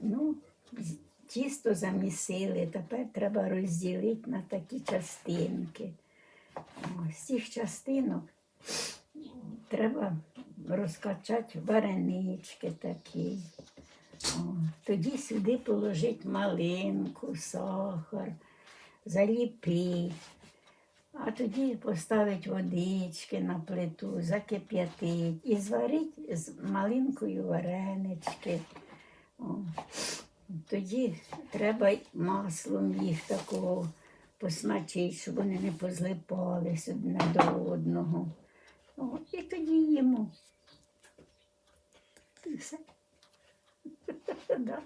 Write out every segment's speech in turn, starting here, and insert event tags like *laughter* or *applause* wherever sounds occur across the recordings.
Ну, тісто замісили, тепер треба розділити на такі частинки. З цих частинок треба розкачати варенички такі. О, тоді сюди положити малинку, сахар, заліпити. А тоді поставити водички на плиту, закип'ятити і зварити з малинкою варенички. Тоді треба маслом їх такого посмачити, щоб вони не позлипались одне до одного. О, і тоді їмо. І все. *laughs* Да.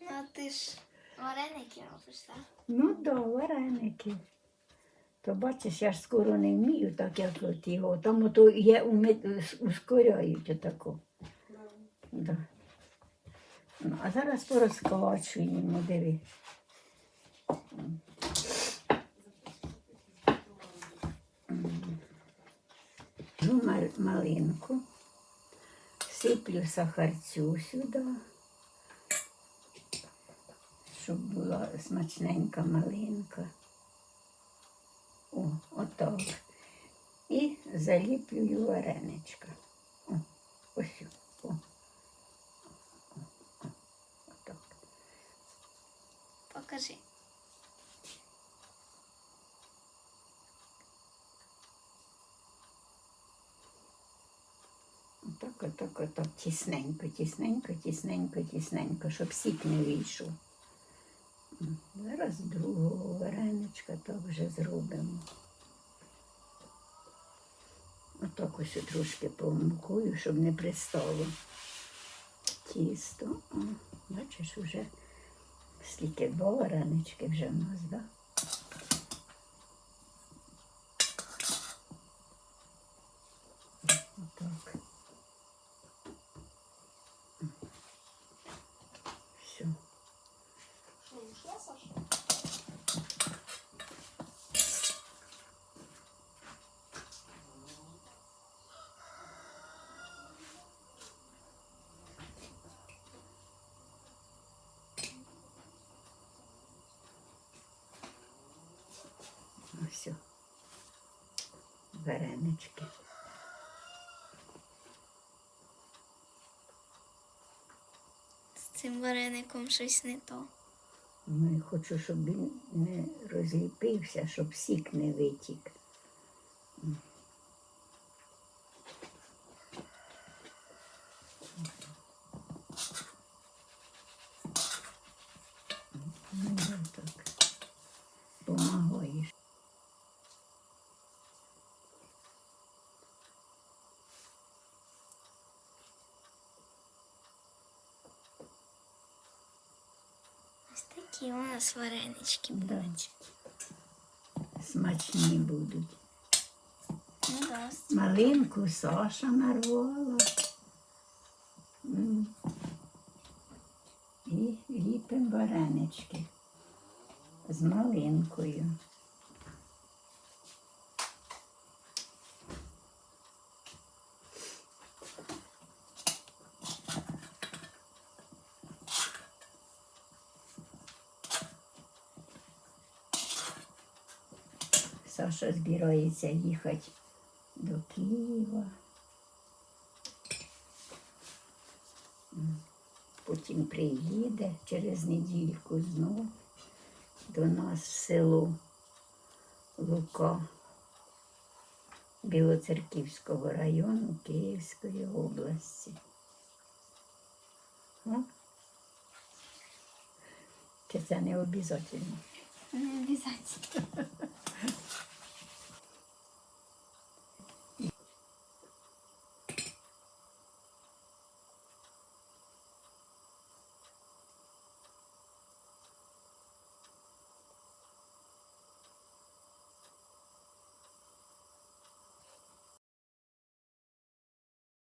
Ну, а ти ж вареники робиш, так? Ну да, вареники. То бачиш, я ж скоро не вмію, так як от його. Там ото є ускоряють отако. Да. Ну, а зараз порозкачуємо, диви. Мал- малинку. Сиплю сахарцю сюди, щоб була смачненька малинка. О, отак. І заліплюю вареничка. О, ось. О. О, о, о, Отак. Покажи. Отак, отак, отак, тісненько, тісненько, тісненько, тісненько, щоб сік не вийшов. Зараз другого вареничка так вже зробимо. Отак ось трошки помукую, щоб не пристало тісто. О, бачиш, вже скільки два варенички вже в нас, так? Да? Отак. Все. Ну все. Варенички. З цим вареником щось не то. Ну, я хочу, щоб він не розліпився, щоб сік не витік. М. Ну, я так. Помагаєш. Ось такі у нас варенички будуть. Смачні будуть. Ну да. Малинку Саша нарвала. І ліпимо варенички з малинкою. Саша збирається їхати до Києва. Потім приїде через недільку знов до нас в село Лука Білоцерківського району Київської області. Чи це не обов'язково? Не обов'язково.